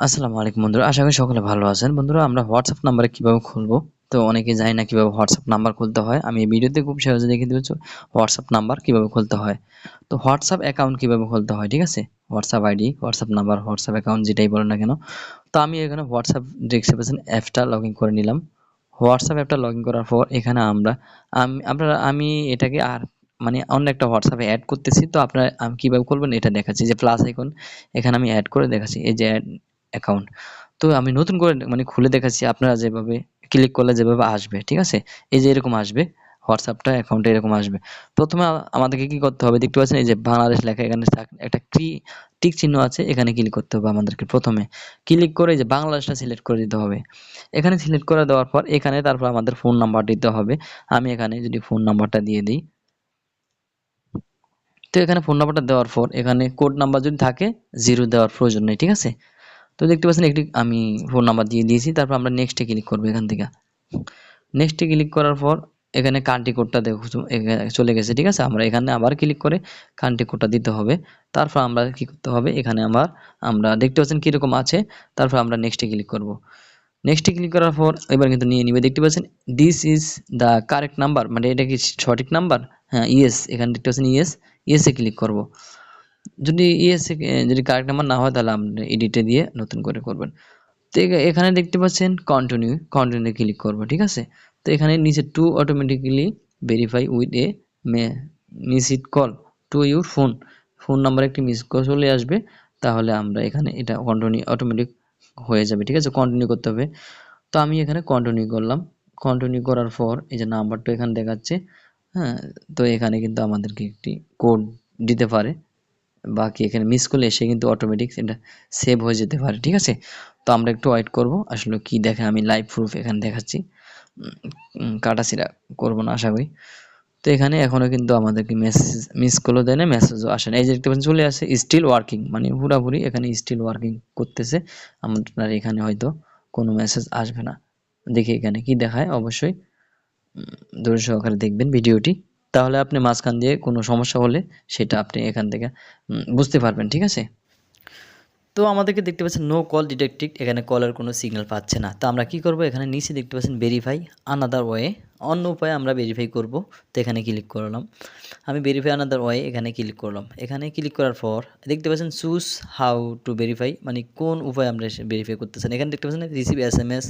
আসসালামু আলাইকুম বন্ধুরা, আশা করি সকলে ভালো আছেন। বন্ধুরা, আমরা হোয়াটসঅ্যাপ নাম্বারে কীভাবে খুলবো? তো অনেকে জানি না কীভাবে হোয়াটসঅ্যাপ নাম্বার খুলতে হয়। আমি এই ভিডিওতে খুব সহজে দেখিয়ে দিচ্ছি হোয়াটসঅ্যাপ নাম্বার কীভাবে খুলতে হয়। তো হোয়াটসঅ্যাপ অ্যাকাউন্ট কীভাবে খুলতে হয়, ঠিক আছে? WhatsApp ID WhatsApp number WhatsApp account যেটাই বলেন না কেন। তো আমি এখানে হোয়াটসঅ্যাপ ডিসক্রিপশন অ্যাপটা লগ ইন করে নিলাম। হোয়াটসঅ্যাপ অ্যাপটা লগ ইন করার পর এখানে আমরা, আমি, আপনারা, আমি এটাকে আর মানে অন্য একটা হোয়াটসঅ্যাপে অ্যাড করতেছি। তো আপনারা, আমি কীভাবে করবেন এটা দেখাচ্ছি। যে প্লাস আইকন এখানে আমি অ্যাড করে দেখাচ্ছি। এই যে অ্যাকাউন্ট তো আমি নতুন করে মানে খুলে দেখাচ্ছি, আপনারা যেভাবে ক্লিক করলে যেভাবে আসবে, ঠিক আছে? এই যে এরকম আসবে, হোয়াটসঅ্যাপটা অ্যাকাউন্টে এরকম আসবে। প্রথমে আমাদেরকে কি করতে হবে? দেখতে পাচ্ছেন এই যে বাংলাদেশ লেখা এখানে একটা কি টিক চিহ্ন আছে, এখানে ক্লিক করতে হবে আমাদেরকে প্রথমে। ক্লিক করে যে বাংলাদেশটা সিলেক্ট করে দিতে হবে। এখানে সিলেক্ট করে দেওয়ার পর, এখানে তারপর আমাদের ফোন নাম্বার দিতে হবে। আমি এখানে যদি ফোন নাম্বারটা দিয়ে দিই। তো এখানে ফোন নাম্বারটা দেওয়ার পর, এখানে কোড নাম্বার যদি থাকে জিরো দেওয়ার প্রয়োজন নেই, ঠিক আছে? তো দেখতে পাচ্ছেন একটি, আমি ফোন নাম্বার দিয়ে দিয়েছি, তারপর আমরা নেক্সটে ক্লিক করব এখান থেকে। নেক্সটে ক্লিক করার পর এখানে কান্ট্রি কোডটা দেখো চলে গেছে, ঠিক আছে? আমরা এখানে আবার ক্লিক করে কান্ট্রি কোডটা দিতে হবে। তারপর আমরা কি করতে হবে? এখানে আবার আমরা দেখতে পাচ্ছেন কীরকম আছে, তারপর আমরা নেক্সটে ক্লিক করব। নেক্সটে ক্লিক করার পর এবার কিন্তু নিয়ে নিবে, দেখতে পাচ্ছেন? This is the correct number মানে এটা কি সঠিক নাম্বার হ্যাঁ ইয়েস এখানে দেখতে পাচ্ছেন ইয়েস ইয়েসে ক্লিক করব। যদি ইয়েসে যদি কারেক্ট নাম্বার না হয়, তাহলে আপনি এডিটে দিয়ে নতুন করে করবেন। তো এখানে দেখতে পাচ্ছেন কন্টিনিউ কন্টিনিউ ক্লিক করব, ঠিক আছে? তো এখানে নিচে to automatically verify with a missed call to your phone phone number একটি মিস কল চলে আসবে, তাহলে আমরা এখানে এটা কন্টিনিউ অটোমেটিক হয়ে যাবে, ঠিক আছে? কন্টিনিউ করতে হবে। তো আমি এখানে কন্টিনিউ করলাম। কন্টিনিউ করার পর এই যে নাম্বারটা এখানে দেখাচ্ছে হ্যাঁ? তো এখানে কিন্তু আমাদেরকে একটি কোড দিতে পারে। বাকি এখানে মিস করলে এসে কিন্তু অটোমেটিক এটা সেভ হয়ে যেতে পারে, ঠিক আছে? তো আমরা একটু ওয়েট করব, আসলে কি দেখে আমি লাইভ প্রুফ এখানে দেখাচ্ছি। কাটাছিরা করব না, আশা করি। তো এখানে এখনও কিন্তু আমাদেরকে মেসেজ মিস করলেও দেয় না মেসেজও আসে না। এই যে পাচ্ছেন, চলে আসে স্টিল ওয়ার্কিং মানে পুরাপুরি এখানে স্টিল ওয়ার্কিং করতেছে। আপনার এখানে হয়তো কোনো মেসেজ আসবে না। দেখি এখানে কি দেখায়, অবশ্যই। ধৈর্য সহকারে দেখবেন ভিডিওটি। তাহলে আপনি মাঝখান দিয়ে কোনো সমস্যা হলে সেটা আপনি এখান থেকে বুঝতে পারবেন, ঠিক আছে? তো আমাদেরকে দেখতে পাচ্ছেন নো কল ডিটেক্টিভ এখানে কলের কোনো সিগন্যাল পাচ্ছে না। তো আমরা কি করব? এখানে নিচে দেখতে পাচ্ছেন ভেরিফাই আনাদার ওয়ে অন্য উপায়ে আমরা ভেরিফাই করব। তো এখানে ক্লিক করলাম। আমি ভেরিফাই আনাদার ওয়ে এখানে ক্লিক করলাম। এখানে ক্লিক করার পর দেখতে পাচ্ছেন চুজ হাউ টু ভেরিফাই মানে কোন উপায়ে আমরা ভেরিফাই করতেছেন। এখানে দেখতে পাচ্ছেন receive S M S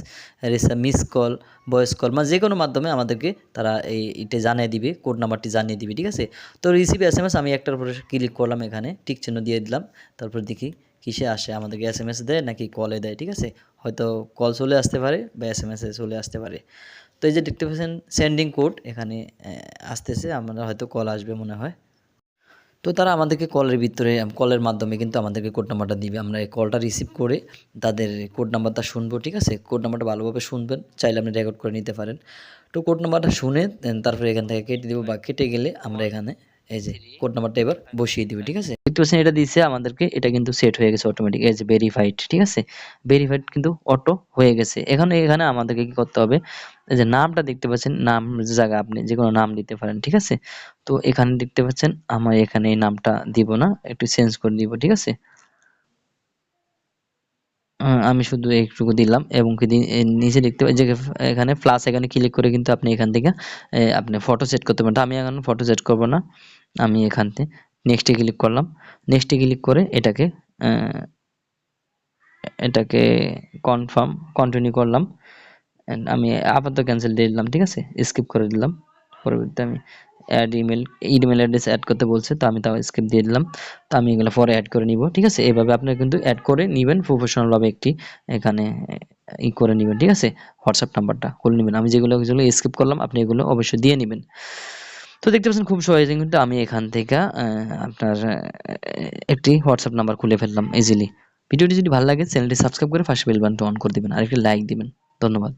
miss call voice call মানে যে কোনো মাধ্যমে আমাদেরকে তারা এই এটা জানিয়ে দিবে কোড নাম্বারটি জানিয়ে দিবে, ঠিক আছে? তো রিসিভ এস এম এস আমি একটার উপরে ক্লিক করলাম এখানে টিক চিহ্ন দিয়ে দিলাম। তারপর দেখি কিসে আসে? আমাদেরকে এস এম এস দেয় নাকি কলে দেয়, ঠিক আছে? হয়তো কল চলে আসতে পারে বা এস এম এসে চলে আসতে পারে। তো এই যে দেখতে পাচ্ছেন সেন্ডিং কোড এখানে আসতেছে, আমরা হয়তো কল আসবে মনে হয়। তো তারা আমাদেরকে কলের ভিতরে কলের মাধ্যমে কিন্তু আমাদেরকে কোড নাম্বারটা দিবে। আমরা এই কলটা রিসিভ করে তাদের কোড নাম্বারটা শুনব, ঠিক আছে? কোড নাম্বারটা ভালোভাবে শুনবেন, চাইলে আপনি রেকর্ড করে নিতে পারেন। তো কোড নাম্বারটা শুনে তারপরে এখান থেকে কেটে দেবো বা কেটে গেলে আমরা এখানে এই যে কোড নাম্বারটা এবার বসিয়ে দিবে, ঠিক আছে? দেখতে পাচ্ছেন এটা দিচ্ছে আমাদেরকে এটা কিন্তু সেট হয়ে গেছে অটোমেটিক যে ভেরিফাইড ঠিক আছে? ভেরিফাইড কিন্তু অটো হয়ে গেছে। এখানে এখানে আমাদেরকে কি করতে হবে? যে নামটা দেখতে পাচ্ছেন, নাম জায়গা আপনি যে কোনো নাম দিতে পারেন, ঠিক আছে? তো এখানে দেখতে পাচ্ছেন, আমার এখানে এই নামটা দিব না, একটু চেঞ্জ করে দিব, ঠিক আছে? আমি শুধু একটুকু দিলাম এবং কি নিচে দেখতে পাই যে এখানে প্লাস এখানে ক্লিক করে কিন্তু আপনি এখান থেকে আপনি ফটো সেট করতে পারেন। আমি এখন ফটো সেট করব না, আমি এখান থেকে নেক্সটে ক্লিক করলাম। নেক্সটে ক্লিক করে এটাকে এটাকে কনফার্ম কন্টিনিউ করলাম। আমি আপাতত ক্যান্সেল দিয়ে দিলাম, ঠিক আছে? স্কিপ করে দিলাম। পরবর্তীতে আমি add email email address add করতে বলছে, তো আমি তাও স্কিপ দিয়ে দিলাম। তো আমি এগুলো পরে অ্যাড করে নিব, ঠিক আছে? এভাবে আপনি কিন্তু অ্যাড করে নেবেন। প্রফেশনালভাবে একটি এখানে ই করে নেবেন, ঠিক আছে? হোয়াটসঅ্যাপ নাম্বারটা করে নেবেন। আমি যেগুলো যেগুলো স্কিপ করলাম, আপনি এগুলো অবশ্যই দিয়ে নেবেন। তো দেখতে পাচ্ছেন খুব সহজে কিন্তু আমি এখান থেকে আপনার একটি হোয়াটসঅ্যাপ নাম্বার খুলে ফেললাম ইজিলি ভিডিওটি যদি ভালো লাগে চ্যানেলটি সাবস্ক্রাইব করে ফার্স্ট বেল বাটনটা অন করে দিবেন। আর একটি লাইক দিবেন। ধন্যবাদ।